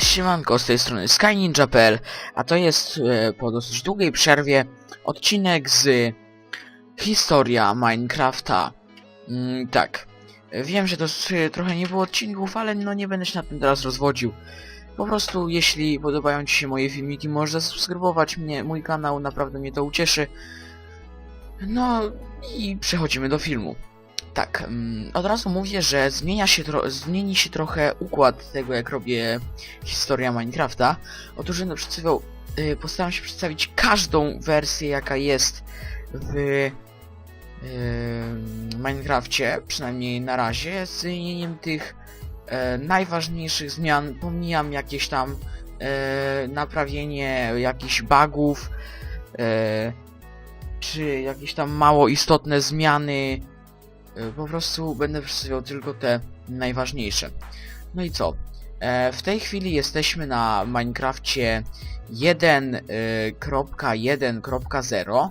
Cześć, siemanko, z tej strony SkyNinja.pl, a to jest e, po dosyć długiej przerwie odcinek z Historia Minecrafta. Mm, tak, E, wiem, że to s- trochę nie było odcinków, ale no nie będę się nad tym teraz rozwodził. Po prostu, jeśli podobają Ci się moje filmiki, możesz zasubskrybować mnie, mój kanał, naprawdę mnie to ucieszy. No i przechodzimy do filmu. Tak, mm, od razu mówię, że zmienia się zmieni się trochę układ tego, jak robię historia Minecrafta. Otóż będę przedstawiał, y, postaram się przedstawić każdą wersję, jaka jest w y, Minecrafcie, przynajmniej na razie, z wymienieniem tych e, najważniejszych zmian. Pomijam jakieś tam e, naprawienie jakichś bugów, e, czy jakieś tam mało istotne zmiany. E, Po prostu będę przedstawiał tylko te najważniejsze. No i co? E, W tej chwili jesteśmy na Minecrafcie e, 1.1.0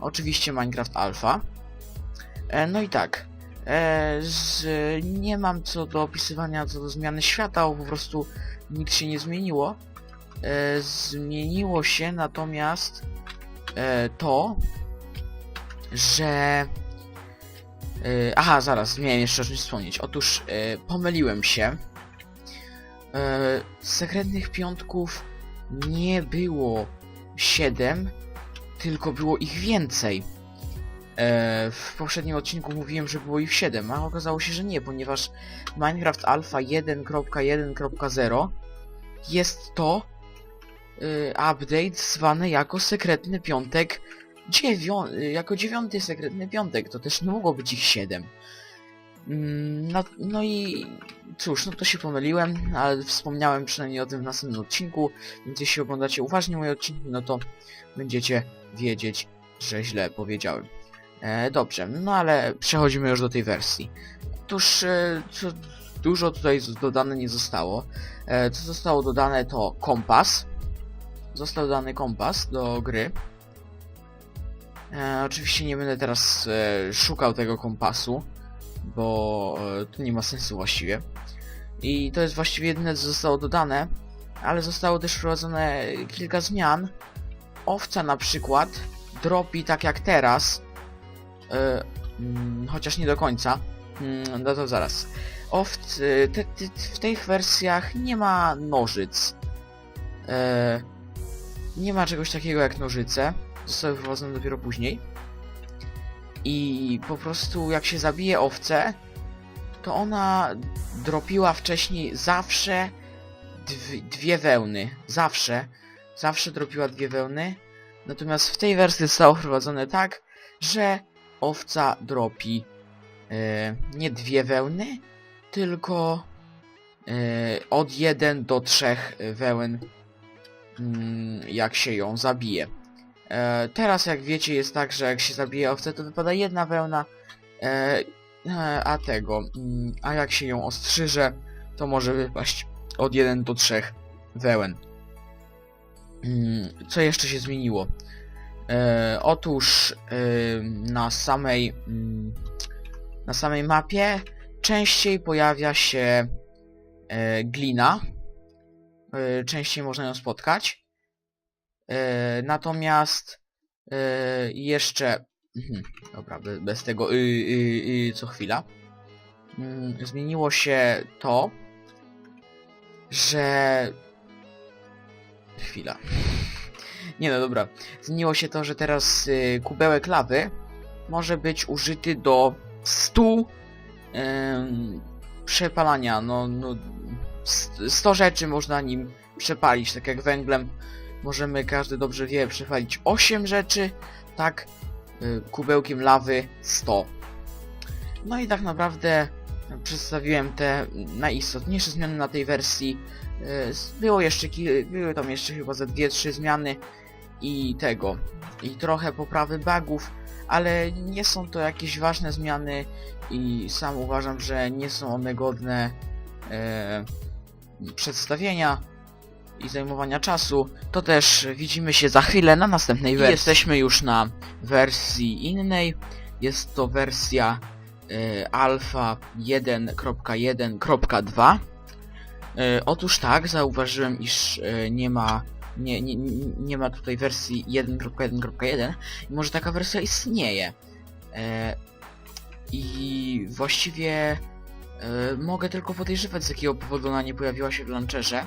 Oczywiście Minecraft Alpha. E, No i tak. Z, nie mam co do opisywania co do zmiany świata, bo po prostu nic się nie zmieniło. Zmieniło się natomiast to, że E, Aha, zaraz, miałem jeszcze czymś wspomnieć. Otóż e, pomyliłem się. E, sekretnych piątków nie było 7, tylko było ich więcej. E, w poprzednim odcinku mówiłem, że było ich 7, a okazało się, że nie, ponieważ Minecraft Alpha 1.1.0 jest to e, update zwany jako sekretny piątek dziewią jako dziewiąty sekretny piątek, to też nie mogło być ich siedem. Mm, No, no i cóż, no to się pomyliłem, ale wspomniałem przynajmniej o tym w następnym odcinku, więc jeśli oglądacie uważnie moje odcinki, no to będziecie wiedzieć, że źle powiedziałem. E, dobrze, no ale przechodzimy już do tej wersji. Otóż e, co, dużo tutaj dodane nie zostało. E, co zostało dodane to kompas. Został dodany kompas do gry. E, oczywiście nie będę teraz e, szukał tego kompasu, bo e, to nie ma sensu właściwie. I to jest właściwie jedyne, co zostało dodane, ale zostało też wprowadzone kilka zmian. Owca na przykład dropi tak jak teraz, e, mm, chociaż nie do końca. Mm, no to zaraz. Owc, e, te, te, w tych wersjach nie ma nożyc. E, nie ma czegoś takiego jak nożyce zostały wprowadzone dopiero później. I po prostu jak się zabije owcę, to ona dropiła wcześniej zawsze dwie, wełny. Zawsze. Zawsze dropiła dwie wełny. Natomiast w tej wersji zostało wprowadzone tak, że owca dropi e, nie dwie wełny, tylko e, od 1 do 3 wełn, mm, jak się ją zabije. E, teraz jak wiecie jest tak, że jak się zabije owcę to wypada jedna wełna, e, e, a tego, mm, a jak się ją ostrzyże to może wypaść od 1 do 3 wełen. Mm, co jeszcze się zmieniło? E, otóż e, na samej mm, na samej mapie częściej pojawia się e, glina. E, częściej można ją spotkać. E, natomiast e, jeszcze. Mhm, dobra, be, bez tego y, y, y, co chwila. Mm, zmieniło się to, że. Chwila. Nie no, dobra. Zmieniło się to, że teraz kubełek lawy może być użyty do 100 em, przepalania. No, no, 100 rzeczy można nim przepalić, tak jak węglem możemy, każdy dobrze wie, przepalić 8 rzeczy, tak y, kubełkiem lawy 100. No i tak naprawdę przedstawiłem te najistotniejsze zmiany na tej wersji. Y, Było jeszcze, były tam jeszcze chyba ze 2-3 zmiany i tego, i trochę poprawy bugów, ale nie są to jakieś ważne zmiany i sam uważam, że nie są one godne e, przedstawienia i zajmowania czasu, to też widzimy się za chwilę na następnej wersji. Jesteśmy już na wersji innej. Jest to wersja e, alfa 1.1.2. E, otóż tak, zauważyłem, iż e, nie ma nie, nie, nie- nie ma tutaj wersji 1.1.1 i może taka wersja istnieje. E, I właściwie e, mogę tylko podejrzewać z jakiego powodu ona nie pojawiła się w launcherze.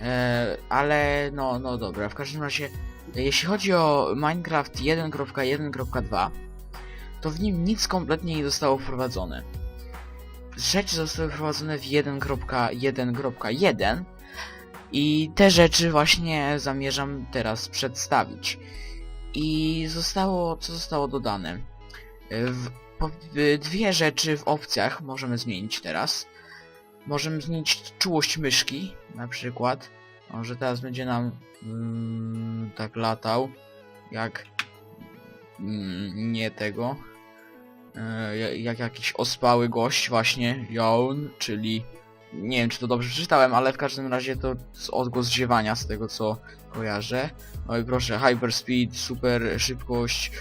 E, ale no, no dobra, w każdym razie e, jeśli chodzi o Minecraft 1.1.2 to w nim nic kompletnie nie zostało wprowadzone. Rzeczy zostały wprowadzone w 1.1.1 i te rzeczy właśnie zamierzam teraz przedstawić. I zostało, co zostało dodane? W, po, dwie rzeczy w opcjach możemy zmienić teraz. Możemy zmienić czułość myszki, na przykład. Może teraz będzie nam mm, tak latał, jak mm, nie tego. E, ja- jak jakiś ospały gość właśnie, Joun, czyli nie wiem czy to dobrze przeczytałem, ale w każdym razie to odgłos ziewania z tego co kojarzę. Oj proszę, hyperspeed, super szybkość.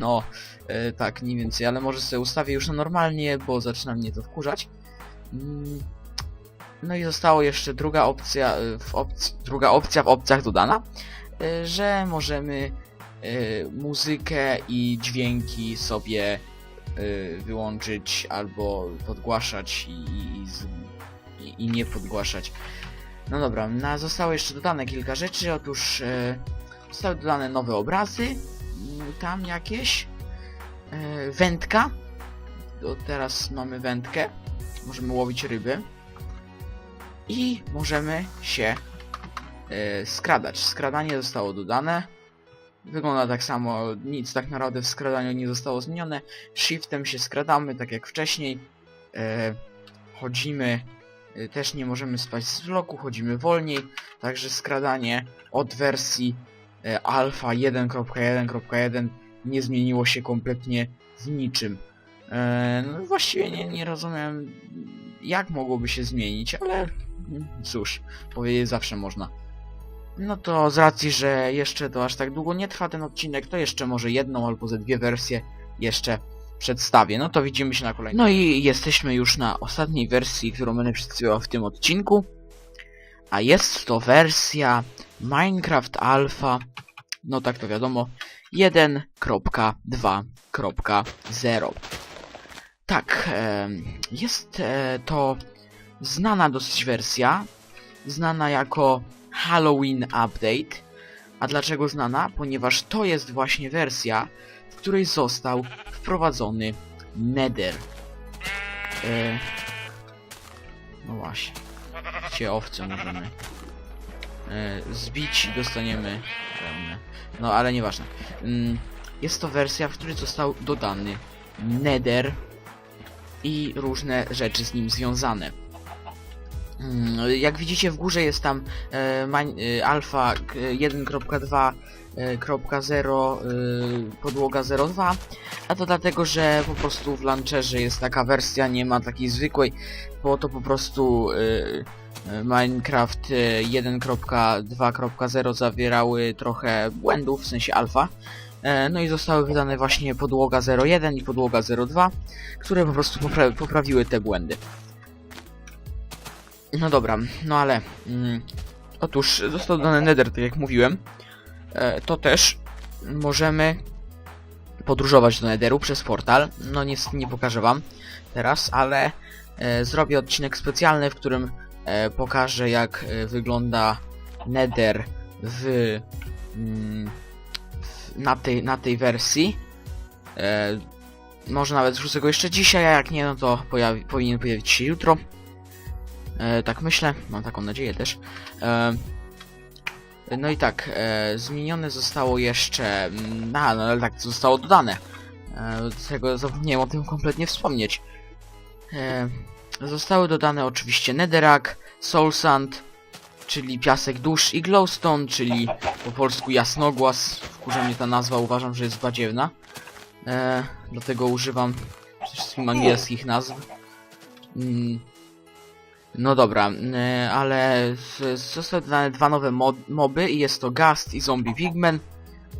No, e, tak, mniej więcej, ale może sobie ustawię już na normalnie, bo zaczyna mnie to wkurzać. Mm, No i zostało jeszcze druga opcja e, w opcji, druga opcja w opcjach dodana, e, że możemy e, muzykę i dźwięki sobie y, wyłączyć albo podgłaszać i, i, i, i nie podgłaszać. No dobra, na, zostało jeszcze dodane kilka rzeczy. Otóż y, zostały dodane nowe obrazy, y, tam jakieś. Y, wędka. To teraz mamy wędkę. Możemy łowić ryby. I możemy się y, skradać. Skradanie zostało dodane. Wygląda tak samo, nic tak naprawdę w skradaniu nie zostało zmienione. Shiftem się skradamy, tak jak wcześniej. E, chodzimy, e, też nie możemy spać z bloku, chodzimy wolniej. Także skradanie od wersji e, alfa 1.1.1 nie zmieniło się kompletnie w niczym. E, no właściwie nie, nie rozumiem jak mogłoby się zmienić, ale mm, cóż, powiedzieć zawsze można. No to z racji, że jeszcze to aż tak długo nie trwa ten odcinek, to jeszcze może jedną albo ze dwie wersje jeszcze przedstawię. No to widzimy się na kolejnym. No i jesteśmy już na ostatniej wersji, którą będę przedstawiał w tym odcinku. A jest to wersja Minecraft Alpha, no tak to wiadomo, 1.2.0. Tak, jest e, to znana dosyć wersja, znana jako Halloween Update. A dlaczego znana? Ponieważ to jest właśnie wersja, w której został wprowadzony Nether. E... No właśnie. Gdzie owce możemy e, zbić i dostaniemy pełne. No ale nieważne. Mm, Jest to wersja, w której został dodany Nether i różne rzeczy z nim związane. Mm, Jak widzicie w górze jest tam e, e, alfa k- 1.2.0 e, podłoga 0.2 a to dlatego, że po prostu w launcherze jest taka wersja, nie ma takiej zwykłej, bo to po prostu e, e, Minecraft e, 1.2.0 zawierały trochę błędów, w sensie alfa E, no i zostały wydane właśnie podłoga 0.1 i podłoga 0.2 które po prostu popra poprawiły te błędy. No dobra, no ale... Mm, otóż został dodany Nether, tak jak mówiłem. E, to też możemy podróżować do Netheru przez portal. No niestety nie pokażę wam teraz, ale e, zrobię odcinek specjalny, w którym e, pokażę jak e, wygląda Nether w, mm, na, tej, na tej wersji. E, może nawet wrzucę go jeszcze dzisiaj, a jak nie, no to pojawi, powinien pojawić się jutro. E, tak myślę, mam taką nadzieję też. E, no i tak, e, zmienione zostało jeszcze... mm, A, no ale tak, zostało dodane. E, tego zapomniałem o tym kompletnie wspomnieć. E, zostały dodane oczywiście Netherrack, Soul Sand, czyli piasek dusz i Glowstone, czyli po polsku jasnogłaz. Wkurza mnie ta nazwa, uważam, że jest badziewna. E, dlatego używam wszystkim angielskich nazw. Mm, no dobra, e, ale zostały dodane dwa nowe moby i jest to Gast i Zombie Pigmen.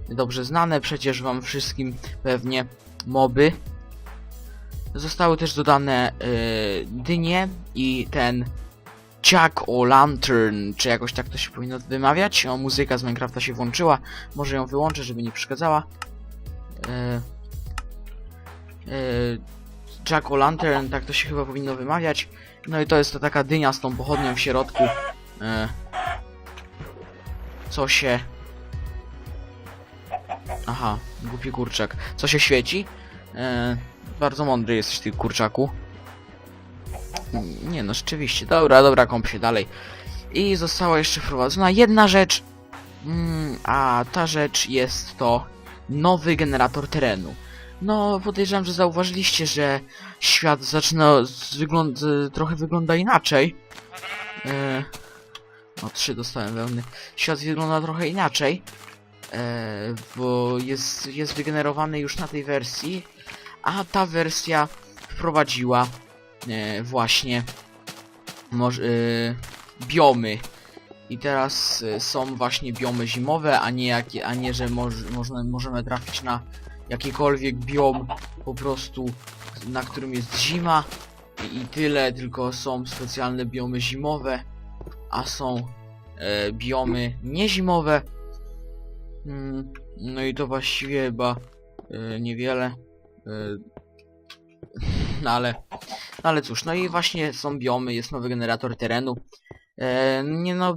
Dobrze znane przecież wam wszystkim pewnie moby. Zostały też dodane y, dynie i ten Jack o Lantern, czy jakoś tak to się powinno wymawiać. O, muzyka z Minecrafta się włączyła. Może ją wyłączę, żeby nie przeszkadzała. Y, y, Jack o Lantern, tak to się chyba powinno wymawiać. No i to jest to taka dynia z tą pochodnią w środku. E, co się... Aha, głupi kurczak. Co się świeci? E, bardzo mądry jesteś ty kurczaku. Nie no, rzeczywiście. Dobra, dobra, kąp się dalej. I została jeszcze wprowadzona jedna rzecz. Mm, a ta rzecz jest to nowy generator terenu. No, podejrzewam, że zauważyliście, że świat zaczyna wygląd trochę wygląda inaczej. E, o, trzy dostałem wełny. Świat wygląda trochę inaczej. E, bo jest, jest wygenerowany już na tej wersji. A ta wersja wprowadziła e, właśnie moż, e, biomy. I teraz e, są właśnie biomy zimowe, a nie, jakie, a nie że moż, można, możemy trafić na jakikolwiek biom po prostu, na którym jest zima i, i tyle, tylko są specjalne biomy zimowe, a są e, biomy niezimowe. Mm, no i to właściwie chyba e, niewiele. E, no ale, no ale cóż, no i właśnie są biomy, jest nowy generator terenu. E, nie no,